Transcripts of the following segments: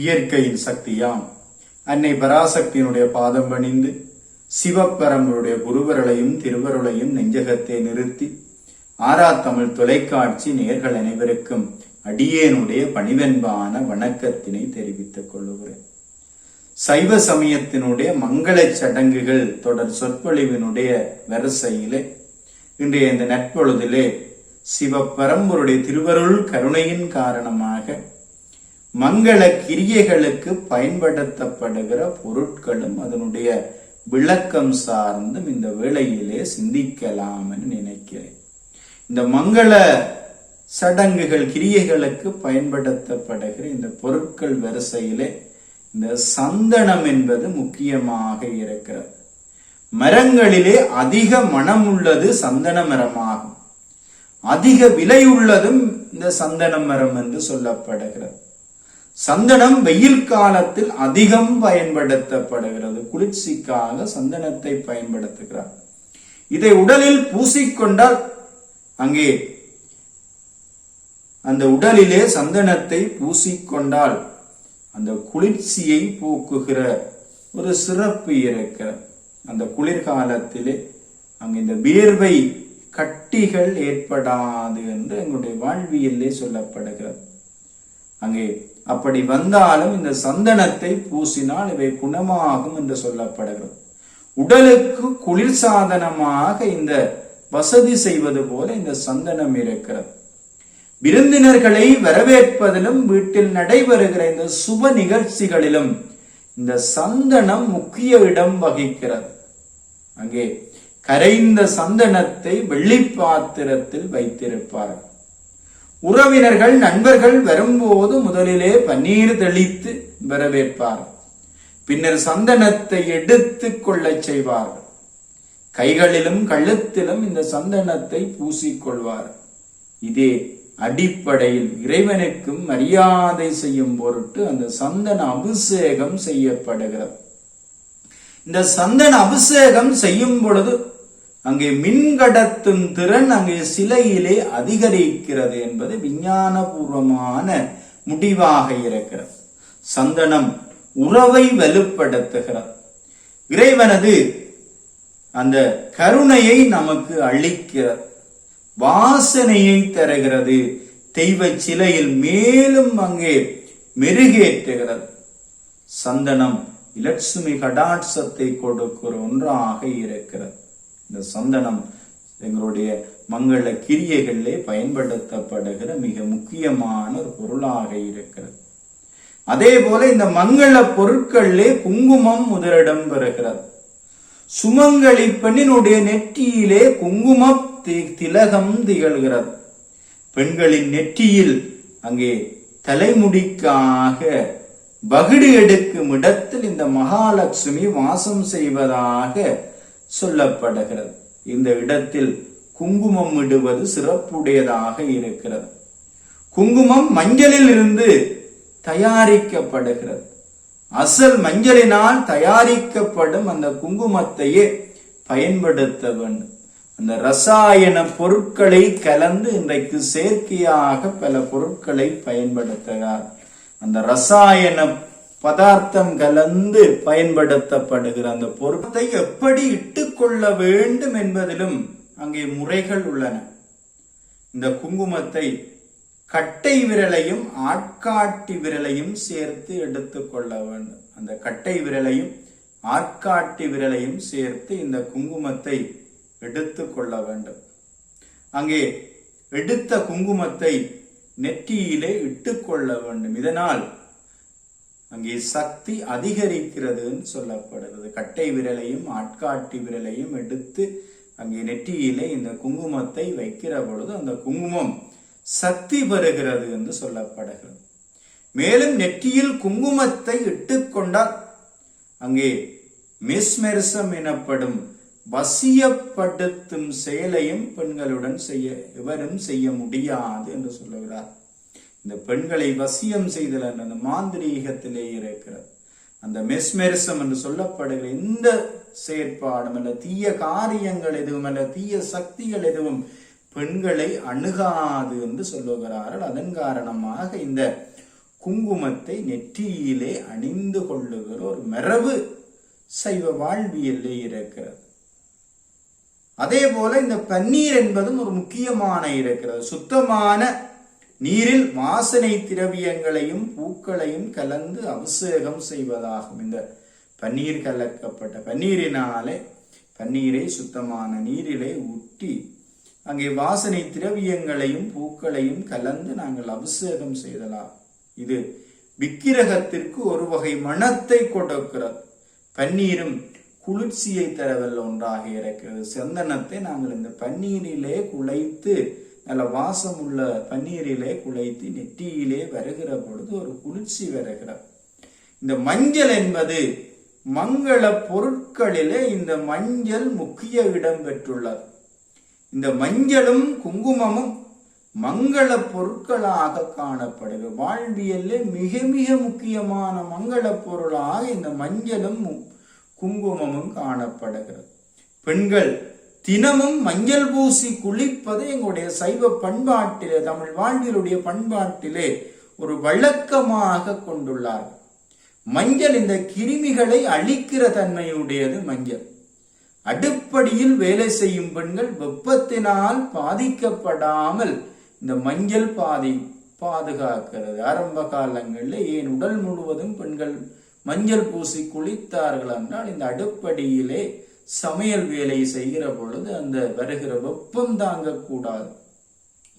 இயற்கையின் சக்தியாம். அன்னை பராசக்தியினுடைய பாதம் பணிந்து சிவப்பரம்பருடைய குருவருளையும் திருவருளையும் நெஞ்சகத்தை நிறுத்தி ஆறாத்தமிழ் தொலைக்காட்சி நேர்கள் அனைவருக்கும் அடியேனுடைய பணிவென்பான வணக்கத்தினை தெரிவித்துக் கொள்ளுகிறேன். சைவ சமயத்தினுடைய மங்களச் சடங்குகள் தொடர் சொற்பொழிவினுடைய வரிசையிலே இன்றைய இந்த நட்பொழுதிலே சிவப்பரம்பருடைய திருவருள் கருணையின் காரணமாக மங்கள கிரியைகளுக்கு பயன்படுத்தப்படுகிற பொருட்களும் அதனுடைய விளக்கம் சார்ந்தும் இந்த வேளையிலே சிந்திக்கலாம் என்று நினைக்கிறேன். இந்த மங்கள சடங்குகள் கிரியைகளுக்கு பயன்படுத்தப்படுகிற இந்த பொருட்கள் வரிசையிலே இந்த சந்தனம் என்பது முக்கியமாக இருக்கிறது. மரங்களிலே அதிக மனம் உள்ளது சந்தன மரமாகும். அதிக விலை உள்ளதும் இந்த சந்தன மரம் என்று சொல்லப்படுகிறது. சந்தனம் வெயில் காலத்தில் அதிகம் பயன்படுத்தப்படுகிறது. குளிர்ச்சிக்காக சந்தனத்தை பயன்படுத்துகிறார். இதை உடலில் பூசிக்கொண்டால் அங்கே அந்த உடலிலே சந்தனத்தை பூசிக்கொண்டால் அந்த குளிர்ச்சியை போக்குகிற ஒரு சிறப்பு இருக்கிறது. அந்த குளிர்காலத்திலே அங்கு இந்த வியர்வை கட்டிகள் ஏற்படாது என்று எங்களுடைய வாழ்வியலே சொல்லப்படுகிறது. அங்கே அப்படி வந்தாலும் இந்த சந்தனத்தை பூசினால் இவை குணமாகும் என்று சொல்லப்படுகிறது. உடலுக்கு குளிர் சாதனமாக இந்த வசதி செய்வது போல இந்த சந்தனம் இருக்கிறது. விருந்தினர்களை வரவேற்பதிலும் வீட்டில் நடைபெறுகிற இந்த சுப நிகழ்ச்சிகளிலும் இந்த சந்தனம் முக்கிய இடம் வகிக்கிறது. அங்கே கரைந்த சந்தனத்தை வெள்ளி பாத்திரத்தில் வைத்திருப்பார்கள். உறவினர்கள் நண்பர்கள் வரும்போது முதலிலே பன்னீர் தெளித்து வரவேற்பார். பின்னர் சந்தனத்தை எடுத்து கொள்ளச் செய்வார்கள். கைகளிலும் கழுத்திலும் இந்த சந்தனத்தை பூசிக்கொள்வார். இதே அடிப்படையில் இறைவனுக்கும் மரியாதை செய்யும் பொருட்டு அந்த சந்தன அபிஷேகம் செய்யப்படுகிறது. இந்த சந்தன அபிஷேகம் செய்யும் பொழுது அங்கே மின்கடத்தும் திறன் அங்கே சிலையிலே அதிகரிக்கிறது என்பது விஞ்ஞானபூர்வமான முடிவாக இருக்கிறது. சந்தனம் உறவை வலுப்படுத்துகிறது இறைவனது அந்த கருணையை நமக்கு அளிக்கிறது. வாசனையை தருகிறது. தெய்வ சிலையில் மேலும் அங்கே மெருகேற்றுகிறது. சந்தனம் இலட்சுமி கடாட்சத்தை கொடுக்கிற ஒன்றாக இருக்கிறது. இந்த சந்தனம் எங்களுடைய மங்கள கிரியைகளிலே பயன்படுத்தப்படுகிற மிக முக்கியமான ஒரு பொருளாக இருக்கிறது. அதே போல இந்த மங்கள பொருட்களிலே குங்குமம் முதலிடம் பெறுகிறது. சுமங்கலி பெண்ணினுடைய நெற்றியிலே குங்கும திலகம் திகழ்கிறது. பெண்களின் நெற்றியில் அங்கே தலைமுடிக்காக பகிடு எடுக்கும் இடத்தில் இந்த மகாலட்சுமி வாசம் செய்வதாக சொல்லப்படுகிறது. இந்த இடத்தில் குங்குமம் இடுவது சிறப்புடையதாக இருக்கிறது. குங்குமம் மஞ்சளில் இருந்து தயாரிக்கப்படுகிறது. அசல் மஞ்சளினால் தயாரிக்கப்படும் அந்த குங்குமத்தையே பயன்படுத்த வேண்டும். அந்த ரசாயன பொருட்களை கலந்து இன்றைக்கு செயற்கையாக பல பொருட்களை பயன்படுத்துகிறார். அந்த ரசாயன பதார்த்தம் கலந்து பயன்படுத்தப்படுகிற அந்த பொருத்தை எப்படி இட்டுக்கொள்ள வேண்டும் என்பதிலும் அங்கே முறைகள் உள்ளன. இந்த குங்குமத்தை கட்டை விரலையும் ஆட்காட்டி விரலையும் சேர்த்து எடுத்துக்கொள்ள வேண்டும். அந்த கட்டை விரலையும் ஆட்காட்டி விரலையும் சேர்த்து இந்த குங்குமத்தை எடுத்துக்கொள்ள வேண்டும். அங்கே எடுத்த குங்குமத்தை நெற்றியிலே இட்டுக்கொள்ள வேண்டும். இதனால் அங்கே சக்தி அதிகரிக்கிறதுன்னு சொல்லப்படுகிறது. கட்டை விரலையும் ஆட்காட்டி விரலையும் எடுத்து அங்கே நெற்றியிலே இந்த குங்குமத்தை வைக்கிற பொழுது அந்த குங்குமம் சக்தி பெறுகிறது என்று சொல்லப்படுகிறது. மேலும் நெற்றியில் குங்குமத்தை இட்டுக்கொண்டால் அங்கே மிஸ்மெரிசம் எனப்படும் வசியப்படுத்தும் செயலையும் பெண்களுடன் செய்ய எவரும் செய்ய முடியாது என்று சொல்லுகிறார். இந்த பெண்களை வசியம் செய்தல் அந்த மாந்திரீகத்திலே இருக்கிறது. அந்த மெஸ்மெரிசம் என்று சொல்லப்படுகிற இந்த செயற்பாடும் அல்ல தீய காரியங்கள் எதுவும் அல்ல தீய சக்திகள் எதுவும் பெண்களை அணுகாது என்று சொல்லுகிறார்கள். அதன் காரணமாக இந்த குங்குமத்தை நெற்றியிலே அணிந்து கொள்ளுகிற ஒரு மரபு சைவ வாழ்வியலே இருக்கிறது. அதே போல இந்த பன்னீர் என்பதும் ஒரு முக்கியமான இருக்கிறது. சுத்தமான நீரில் வாசனை திரவியங்களையும் பூக்களையும் கலந்து அபிஷேகம் செய்வதாகும். இந்த பன்னீர் கலக்கப்பட்ட பன்னீரினாலே பன்னீரை சுத்தமான நீரிலே ஊட்டி அங்கே வாசனை திரவியங்களையும் பூக்களையும் கலந்து நாங்கள் அபிஷேகம் செய்தலாம். இது விக்கிரகத்திற்கு ஒரு வகை மனத்தை கொடுக்கிறது. பன்னீரும் குளிர்ச்சியை தரவல்ல ஒன்றாக இருக்கிறது. சந்தனத்தை நாங்கள் இந்த பன்னீரிலே குழைத்து நல்ல வாசம் உள்ள பன்னீரிலே குழைத்து நெற்றியிலே வருகிற பொழுது ஒரு குளிர்ச்சி வருகிறார் இந்த மஞ்சள் என்பது மங்கள பொருட்களிலே இந்த மஞ்சள் முக்கிய இடம் பெற்றுள்ளது. இந்த மஞ்சளும் குங்குமமும் மங்கள பொருட்களாக காணப்படுகிறது. வாழ்வியல்ல மிக மிக முக்கியமான மங்கள பொருளாக இந்த மஞ்சளும் குங்குமமும் காணப்படுகிறது. பெண்கள் தினமும் மஞ்சள் பூசி குளிப்பது எங்களுடைய சைவ பண்பாட்டிலே தமிழ் வாழ்வியலுடைய பண்பாட்டிலே ஒரு வழக்கமாக கொண்டுள்ளார். மஞ்சள் இந்த கிருமிகளை அழிக்கிற தன்மையுடையது மஞ்சள். அடுப்படியில் வேலை செய்யும் பெண்கள் வெப்பத்தினால் பாதிக்கப்படாமல் இந்த மஞ்சள் பாதி பாதுகாக்கிறது. ஆரம்ப காலங்களில் ஏன் உடல் முழுவதும் பெண்கள் மஞ்சள் பூசி குளித்தார்கள் என்றால் இந்த அடுப்படியிலே சமையல் வேலை செய்கிற பொழுது அந்த வருகிற வெப்பம் தாங்கக்கூடாது.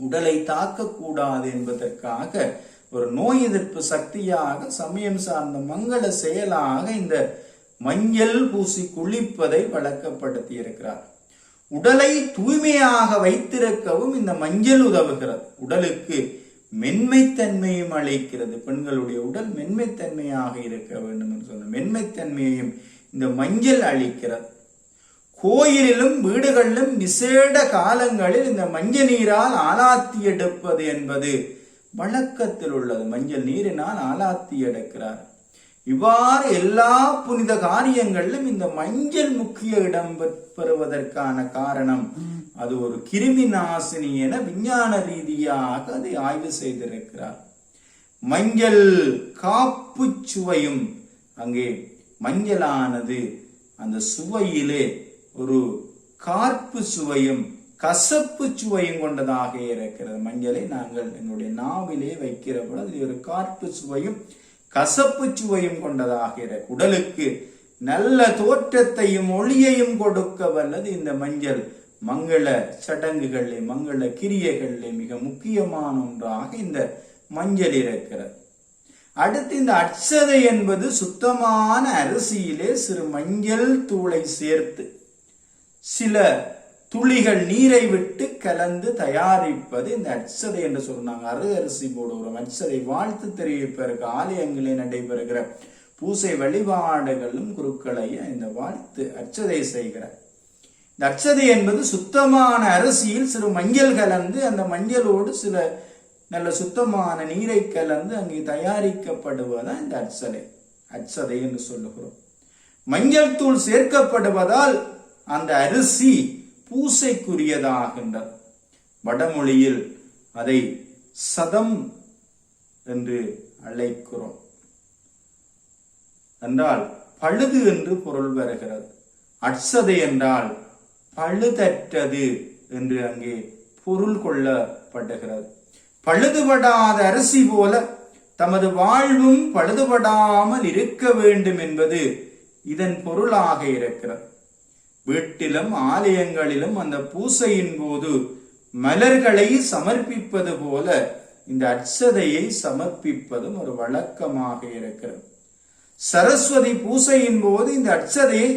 உடலை தாக்கக்கூடாது என்பதற்காக ஒரு நோய் எதிர்ப்பு சக்தியாக சமயம் சார்ந்த மங்கள செயலாக இந்த மஞ்சள் பூசி குளிப்பதை வழக்கப்படுத்தி இருக்கிறார் உடலை தூய்மையாக வைத்திருக்கவும் இந்த மஞ்சள் உதவுகிறது. உடலுக்கு மென்மைத்தன்மையும் அளிக்கிறது. பெண்களுடைய உடல் மென்மைத்தன்மையாக இருக்க வேண்டும் என்று சொன்ன மென்மைத்தன்மையையும் இந்த மஞ்சள் அளிக்கிறது. கோயிலிலும் வீடுகளிலும் விசேட காலங்களில் இந்த மஞ்சள் நீரால் ஆலாத்தி எடுப்பது என்பது வழக்கத்தில் உள்ளது. மஞ்சள் நீரினால் ஆலாத்தி எடுக்கிறார் இவ்வாறு எல்லா புனித காரியங்களிலும் இந்த மஞ்சள் முக்கிய இடம் பெறுவதற்கான காரணம் அது ஒரு கிருமி நாசினி என விஞ்ஞான ரீதியாக அதை ஆய்வு செய்திருக்கிறார். மஞ்சள் காப்பு சுவையும் அங்கே மஞ்சளானது அந்த சுவையிலே ஒரு கார்ப்பு சுவையும் கசப்பு சுவையும் கொண்டதாக இருக்கிறது. மஞ்சளை நாங்கள் எங்களுடைய நாவிலே வைக்கிற பொழுது ஒரு கார்ப்பு சுவையும் கசப்பு சுவையும் கொண்டதாக உடலுக்கு நல்ல தோற்றத்தையும் ஒளியையும் கொடுக்க வல்லது இந்த மஞ்சள். மங்கள சடங்குகளிலே மங்கள கிரியைகளிலே மிக முக்கியமான ஒன்றாக இந்த மஞ்சள் இருக்கிறது. அடுத்து இந்த அட்சதை என்பது சுத்தமான அரிசியிலே சிறு மஞ்சள் தூளை சேர்த்து சில துளிகள் நீரை விட்டு கலந்து தயாரிப்பது இந்த அச்சதை என்று சொன்னாங்க அரு அரிசி போடுகிறோம். அச்சதை வாழ்த்து தெரிவிப்பதற்கு ஆலயங்களில் நடைபெறுகிற பூசை வழிபாடுகளும் குருக்களையும் இந்த வாழ்த்து அச்சதை செய்கிற. இந்த அச்சதை என்பது சுத்தமான அரிசியில் சிறு மஞ்சள் கலந்து அந்த மஞ்சளோடு சில நல்ல சுத்தமான நீரை கலந்து அங்கே தயாரிக்கப்படுவதான் இந்த அச்சதை அச்சதை என்று சொல்லுகிறோம். மஞ்சள் தூள் சேர்க்கப்படுவதால் அந்த அரிசி பூசைக்குரியதாகின்றது. வடமொழியில் அதை சதம் என்று அழைக்கிறோம். என்றால் பழுது என்று பொருள் வருகிறது. அட்சதை என்றால் பழுதற்றது என்று அங்கே பொருள் கொள்ளப்படுகிறது. பழுதுபடாத அரிசி போல தமது வாழ்வும் பழுதுபடாமல் இருக்க வேண்டும் என்பது இதன் பொருளாக இருக்கிறது. வீட்டிலும் ஆலயங்களிலும் அந்த பூசையின் போது மலர்களை சமர்ப்பிப்பது போல இந்த அச்சதையை சமர்ப்பிப்பதும் ஒரு வழக்கமாக இருக்கிறது. சரஸ்வதி பூசையின் போது இந்த அச்சதையை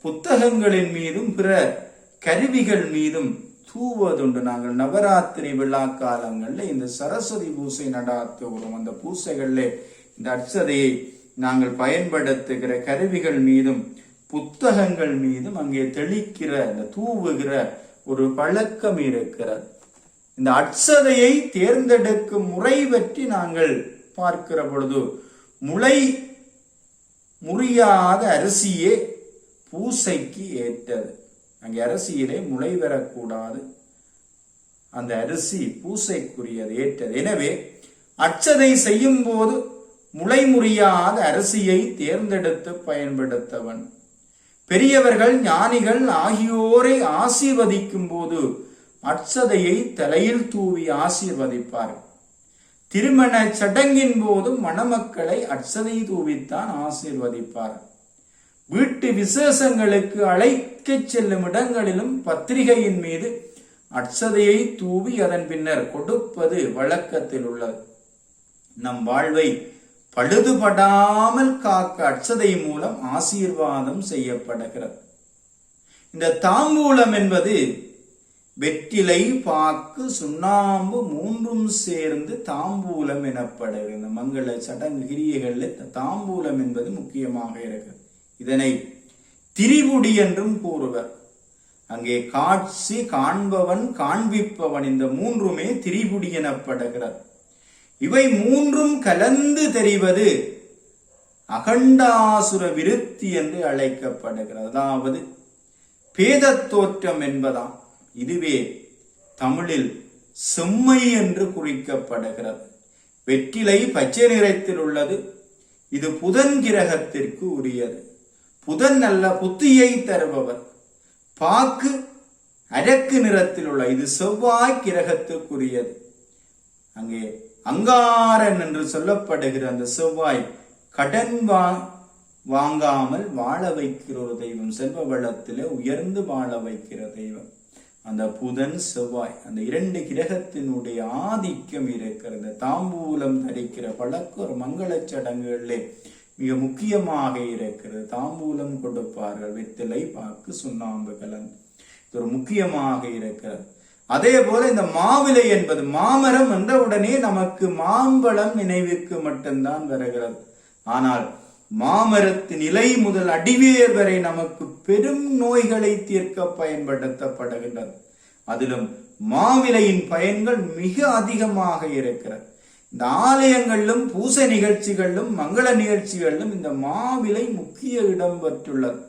புத்தகங்களின் மீதும் பிற கருவிகள் மீதும் தூவதுண்டு நாங்கள் நவராத்திரி விழா காலங்களில் இந்த சரஸ்வதி பூசை நடாத்துகிறோம். அந்த பூசைகளில் இந்த அச்சதையை நாங்கள் பயன்படுத்துகிற கருவிகள் மீதும் புத்தகங்கள் மீதும் அங்கே தெளிக்கிற இந்த தூவுகிற ஒரு பழக்கம் இருக்கிறது. இந்த அட்சதையை தேர்ந்தெடுக்கும் முறை பற்றி நாங்கள் பார்க்கிற பொழுது முளை முறியாத அரிசியே பூசைக்கு ஏற்றது. அங்கே அரிசியிலே முளை வரக்கூடாது. அந்த அரிசி பூசைக்குரியது ஏற்றது. எனவே அச்சதை செய்யும் போது முளைமுறியாத அரிசியை தேர்ந்தெடுத்து பயன்படுத்தவன் பெரியவர்கள் ஞானிகள் ஆகியோரை ஆசீர்வதிக்கும் போது அட்சதையை தலையில் தூவி ஆசீர்வதிப்பார். திருமண சடங்கின் போது மணமக்களை அட்சதை தூவித்தான் ஆசீர்வதிப்பார். வீட்டு விசேஷங்களுக்கு அழைக்கச் செல்லும் இடங்களிலும் பத்திரிகையின் மீது அட்சதையை தூவி அதன் பின்னர் கொடுப்பது வழக்கத்தில் உள்ளது. நம் வாழ்வை பழுதுபடாமல் காக்க அட்சதை மூலம் ஆசீர்வாதம் செய்யப்படுகிறது. இந்த தாம்பூலம் என்பது வெற்றிலை பாக்கு சுண்ணாம்பு மூன்றும் சேர்ந்து தாம்பூலம் எனப்படுகிறது. இந்த மங்கள சடங்கு கிரியைகளில் இந்த தாம்பூலம் என்பது முக்கியமாக இருக்கிறது இதனை திரிபுடி என்றும் கூறுவர். அங்கே காட்சி காண்பவன் காண்பிப்பவன் இந்த மூன்றுமே திரிபுடி எனப்படுகிறது. இவை மூன்றும் கலந்து தெரிவது அகண்டாசுர விருத்தி என்று அழைக்கப்படுகிறது. அதாவது பேதத் தோற்றம் என்பதாம். இதுவே தமிழில் செம்மை என்று குறிக்கப்படுகிறது. வெற்றிலை பச்சை நிறத்தில் உள்ளது. இது புதன் கிரகத்திற்கு உரியது. புதன் நல்ல புத்தியை தருபவர். பாக்கு அரக்கு நிறத்தில் உள்ள இது செவ்வாய் கிரகத்துக்குரியது. அங்கே அங்காரன் என்று சொல்லப்படுகிற அந்த செவ்வாய் கடன் வா வாங்காமல் வாழ வைக்கிற ஒரு தெய்வம். செல்வ வளத்திலே உயர்ந்து வாழ வைக்கிற தெய்வம். அந்த புதன் செவ்வாய் அந்த இரண்டு கிரகத்தினுடைய ஆதிக்கம் இருக்கிறது தாம்பூலம் தரிக்கிற பழக்கம் ஒரு மங்களச் சடங்குகளிலே மிக முக்கியமாக இருக்கிறது. தாம்பூலம் கொடுப்பார்கள் வெத்திலை பாக்கு சுண்ணாம்பு கலந்து. இது ஒரு முக்கியமாக இருக்கிறது. அதே போல இந்த மாவிலை என்பது மாமரம் என்ற உடனே நமக்கு மாம்பழம் நினைவுக்கு மட்டும்தான் வருகிறது. ஆனால் மாமரத்தின் இலை முதல் அடிவேர் வரை நமக்கு பெரும் நோய்களை தீர்க்க பயன்படுத்தப்படுகின்றது. அதிலும் மாவிலையின் பயன்கள் மிக அதிகமாக இருக்கிறது. இந்த ஆலயங்களிலும் பூசை நிகழ்ச்சிகளிலும் மங்கள நிகழ்ச்சிகளிலும் இந்த மாவிலை முக்கிய இடம் பெற்றுள்ளது.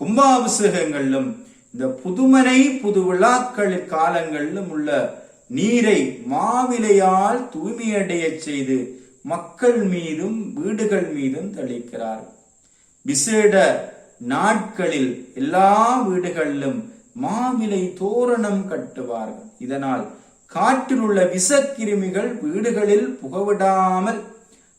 கும்பாபிஷேகங்களிலும் இந்த புதுமனை புது விழாக்கள் காலங்களிலும் உள்ள நீரை மாவிலையால் தூய்மையடைய செய்து மக்கள் மீதும் வீடுகள் மீதும் தெளிக்கிறார் விசேட நாட்களில் எல்லா வீடுகளிலும் மாவிலை தோரணம் கட்டுவார்கள். இதனால் காற்றில் உள்ள விசக்கிருமிகள் வீடுகளில் புகவிடாமல்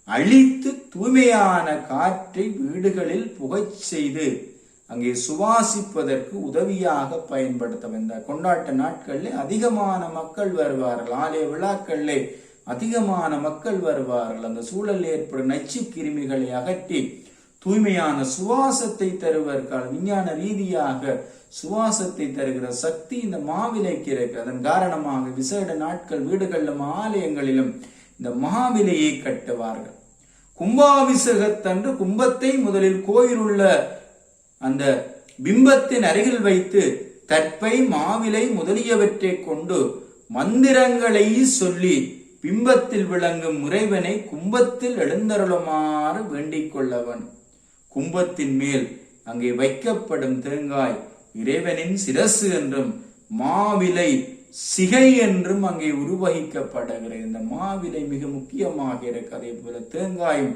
அழித்து தூய்மையான காற்றை வீடுகளில் புகச் செய்து அங்கே சுவாசிப்பதற்கு உதவியாக பயன்படுத்த இந்த கொண்டாட்ட நாட்கள்ல அதிகமான மக்கள் வருவார்கள். ஆலய விழாக்களிலே அதிகமான மக்கள் வருவார்கள். அந்த சூழல் ஏற்படும் நச்சு கிருமிகளை அகற்றி தூய்மையான சுவாசத்தை தருவதற்கான விஞ்ஞான ரீதியாக சுவாசத்தை தருகிற சக்தி இந்த மாவிலைக்கு இருக்கு அதன் காரணமாக விசேட நாட்கள் வீடுகளிலும் ஆலயங்களிலும் இந்த மாவிலையை கட்டுவார்கள். கும்பாபிஷேகத்தன்று கும்பத்தை முதலில் கோயில் உள்ள அந்த பிம்பத்தின் அருகில் வைத்து தற்பை மாவிலை முதலியவற்றை கொண்டு மந்திரங்களை சொல்லி பிம்பத்தில் விளங்கும் முறைவனை கும்பத்தில் எழுந்தருளுமாறு வேண்டிக் கொள்ளவன். கும்பத்தின் மேல் அங்கே வைக்கப்படும் தேங்காய் இறைவனின் சிரசு என்றும் மாவிலை சிகை என்றும் அங்கே உருவகிக்கப்படுகிறது இந்த மாவிலை மிக முக்கியமாக இருக்கு. அதே போல தேங்காயும்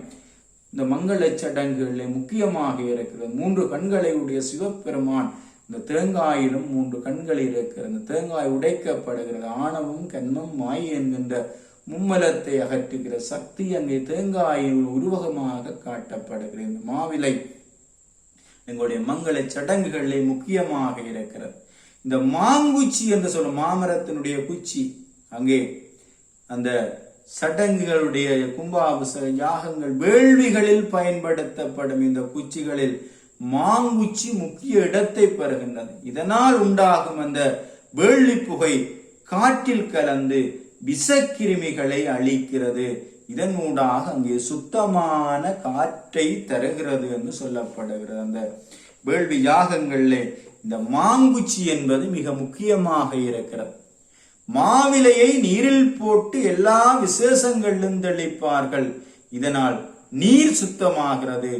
இந்த மங்கள சடங்குகளில் முக்கியமாக இருக்கிறது. மூன்று கண்களை உடைய சிவபெருமான் இந்த தேங்காயிலும் மூன்று கண்கள் இருக்கிறது. இந்த தேங்காய் உடைக்கப்படுகிறது. ஆணவம் கண்மம் மாய் என்கின்ற மும்மலத்தை அகற்றுகிற சக்தி அங்கே தேங்காயின் உருவகமாக காட்டப்படுகிறது. இந்த மாவிலை எங்களுடைய மங்கள சடங்குகளிலே முக்கியமாக இருக்கிறது. இந்த மாங்குச்சி என்று சொல்லும் மாமரத்தினுடைய குச்சி அங்கே அந்த சடங்குகளுடைய கும்பாபிஷேக யாகங்கள் வேள்விகளில் பயன்படுத்தப்படும் இந்த குச்சிகளில் மாங்குச்சி முக்கிய இடத்தை பெறுகின்றது. இதனால் உண்டாகும் அந்த வேள்வி புகை காற்றில் கலந்து விஷக்கிருமிகளை அழிக்கிறது. இதன் ஊடாக அங்கே சுத்தமான காற்றை தருகிறது என்று சொல்லப்படுகிறது. அந்த வேள்வி யாகங்களிலே இந்த மாங்குச்சி என்பது மிக முக்கியமாக இருக்கிறது. மாவிலையை நீரில் போட்டு எல்லா விசேஷங்களிலும் தெளிப்பார்கள். இதனால் நீர் சுத்தமாகிறது.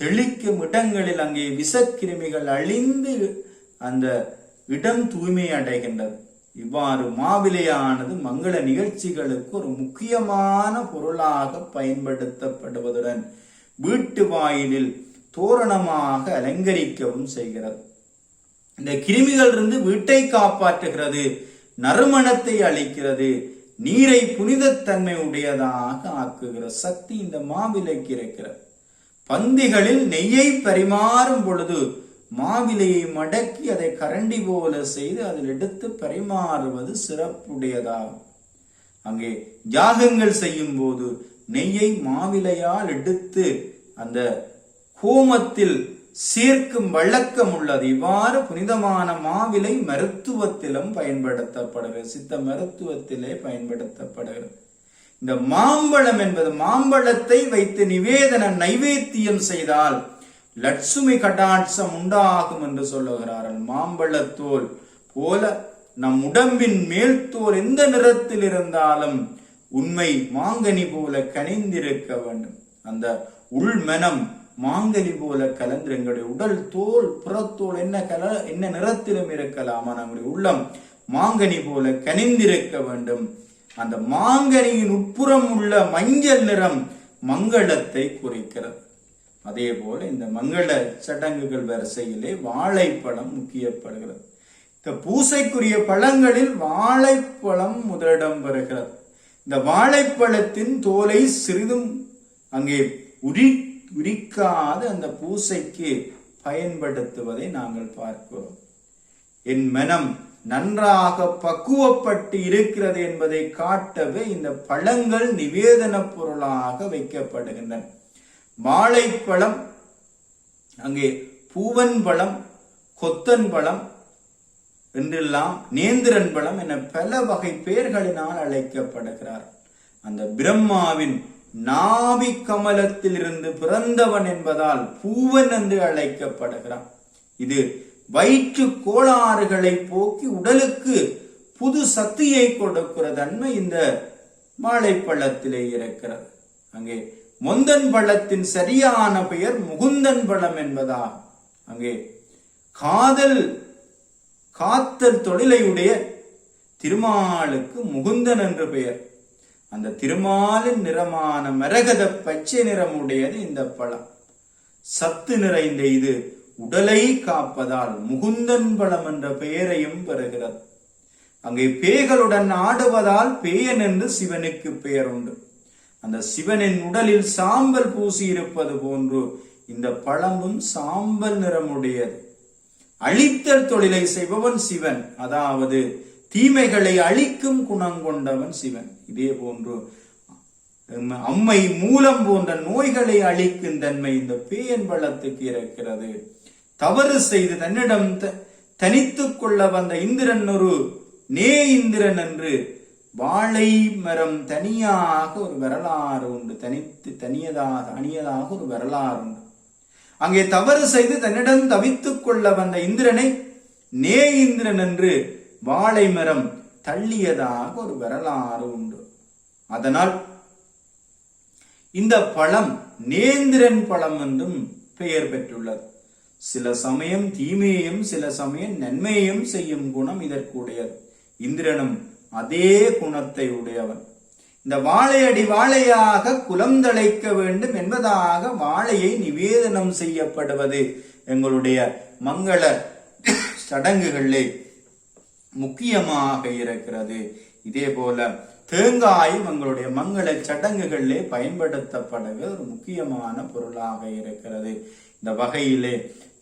தெளிக்கும் இடங்களில் அங்கே விஷக்கிருமிகள் அழிந்து அந்த இடம் தூய்மை அடைகின்றது. இவ்வாறு மாவிலையானது மங்கள நிகழ்ச்சிகளுக்கு ஒரு முக்கியமான பொருளாக பயன்படுத்தப்படுவதுடன் வீட்டு வாயிலில் தோரணமாக அலங்கரிக்கவும் செய்கிறது. இந்த கிருமிகள் இருந்து வீட்டை காப்பாற்றுகிறது. நறுமணத்தை அளிக்கிறது. நீரை புனிதத்தன்மை உடையதாக ஆக்குகிற சக்தி இந்த மாவிலைக்கு இருக்கிறது. பந்திகளில் நெய்யை பரிமாறும் பொழுது மாவிலையை மடக்கி அதை கரண்டி போல செய்து அதில் எடுத்து பரிமாறுவது சிறப்புடையதாகும். அங்கே யாகங்கள் செய்யும் போது நெய்யை மாவிலையால் எடுத்து அந்த கோமத்தில் சீர்க்கும் வழக்கம் உள்ளது. இவ்வாறு புனிதமான மாவிலை மருத்துவத்திலும் பயன்படுத்தப்படுகிறது. சித்த மருத்துவத்திலே பயன்படுத்தப்படுகிறது. இந்த மாம்பழம் என்பது மாம்பழத்தை வைத்து நிவேதன நைவேத்தியம் செய்தால் லட்சுமி கடாட்சம் உண்டாகும் என்று சொல்லுகிறார்கள். மாம்பழத்தோல் போல நம் உடம்பின் மேல் தோல் எந்த நிறத்தில் இருந்தாலும் உண்மை மாங்கனி போல கனிந்திருக்க வேண்டும். அந்த உள்மனம் மாங்கனி போல கலந்து எங்களுடைய உடல் தோல் புறத்தோல் என்ன கல என்ன நிறத்திலும் இருக்கலாம். நம்முடைய உள்ளம் மாங்கனி போல கனிந்திருக்க வேண்டும். அந்த மாங்கனியின் உட்புறம் உள்ள மஞ்சள் நிறம் மங்களத்தை குறிக்கிறது. அதே போல இந்த மங்கள சடங்குகள் வரிசையிலே வாழைப்பழம் முக்கியப்படுகிறது. இந்த பூசைக்குரிய பழங்களில் வாழைப்பழம் முதலிடம் பெறுகிறது இந்த வாழைப்பழத்தின் தோலை சிறிதும் அங்கே உரி உரிக்காது அந்த பூசைக்கு பயன்படுத்துவதை நாங்கள் பார்க்கிறோம். என் மனம் நன்றாக பக்குவப்பட்டு இருக்கிறது என்பதை காட்டவே இந்த பழங்கள் நிவேதன பொருளாக வைக்கப்படுகின்றன. வாழைப்பழம் அங்கே பூவன் பழம் கொத்தன் பழம் என்றெல்லாம் நேந்திரன் பழம் என பல வகை பெயர்களினால் அழைக்கப்படுகிறார். அந்த பிரம்மாவின் நாவி கமலத்தில் இருந்து பிறந்தவன் என்பதால் பூவன் என்று அழைக்கப்படுகிறான். இது வயிற்று கோளாறுகளை போக்கி உடலுக்கு புது சக்தியை கொடுக்கிற தன்மை இந்த வாழைப்பழத்திலே இருக்கிறது. அங்கே முந்தன் பழத்தின் சரியான பெயர் முகுந்தன் பழம் என்பதா அங்கே காதல் காத்தல் தொழிலையுடைய திருமாலுக்கு முகுந்தன் என்று பெயர். அந்த திருமாலின் நிறமான மரகத பச்சை நிறமுடையது இந்த பழம். சத்து நிறைந்த இது உடலை காப்பதால் முகுந்தன் பழம் என்ற பெயரையும் பெறுகிறது. அங்கே பேய்களுடன் ஆடுவதால் பேயன் என்று சிவனுக்கு பெயர் உண்டு அந்த சிவனின் உடலில் சாம்பல் பூசி இருப்பது போன்று இந்த பழமும் சாம்பல் நிறமுடையது. அழித்தல் தொழிலை செய்பவன் சிவன் அதாவது தீமைகளை அழிக்கும் குணம் கொண்டவன் சிவன். இதே போன்று அம்மை மூலம் போன்ற நோய்களை அழிக்கும் தன்மை இந்த பேயன் பழத்துக்கு இருக்கிறது தவறு செய்து தன்னிடம் தனித்துக் கொள்ள வந்த இந்திரன் ஒரு நே இந்திரன் என்று வாழை மரம் தனியாக ஒரு வரலாறு உண்டு. தனித்து தனியதாக தனியதாக ஒரு வரலாறு உண்டு. அங்கே தவறு செய்து தன்னிடம் தவித்துக் கொள்ள வந்த இந்திரனை நே இந்திரன் என்று வாழை மரம் தள்ளியதாக ஒரு வரலாறு உண்டு. அதனால் இந்த பழம் நேந்திரன் பழம் என்றும் பெயர் பெற்றுள்ளது. சில சமயம் தீமையையும் சில சமயம் நன்மையையும் செய்யும் குணம் இதற்குடையது. இந்திரனும் அதே குணத்தை உடையவன். இந்த வாழையடி வாழையாக குலம் தழைக்க வேண்டும் என்பதாக வாழையை நிவேதனம் செய்யப்படுவது எங்களுடைய மங்கள சடங்குகளிலே முக்கியமாக இருக்கிறது. இதே போல தேங்காயும் எங்களுடைய மங்கள சடங்குகளிலே பயன்படுத்தப்படவே ஒரு முக்கியமான பொருளாக இருக்கிறது. இந்த வகையிலே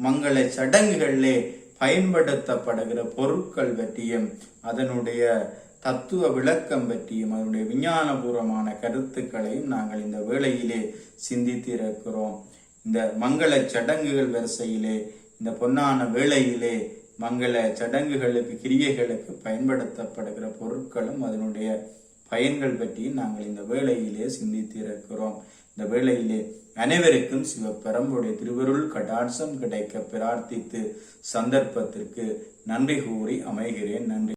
மங்கள சடங்குகளிலே பயன்படுத்தப்படுகிற பொருட்கள் பற்றியும் அதனுடைய தத்துவ விளக்கம் பற்றியும் அதனுடைய விஞ்ஞானபூர்வமான கருத்துக்களையும் நாங்கள் இந்த வேளையிலே சிந்தித்திருக்கிறோம். இந்த மங்கள சடங்குகள் வரிசையிலே இந்த பொன்னான வேளையிலே மங்கள சடங்குகளுக்கு கிரியைகளுக்கு பயன்படுத்தப்படுகிற பொருட்களும் அதனுடைய பயன்கள் பற்றி நாங்கள் இந்த வேளையிலே சிந்தித்திருக்கிறோம். இந்த வேளையிலே அனைவருக்கும் சிவபெரம்புடைய திருவருள் கடாட்சம் கிடைக்க பிரார்த்தித்து சந்தர்ப்பத்திற்கு நன்றி கூறி அமைகிறேன். நன்றி.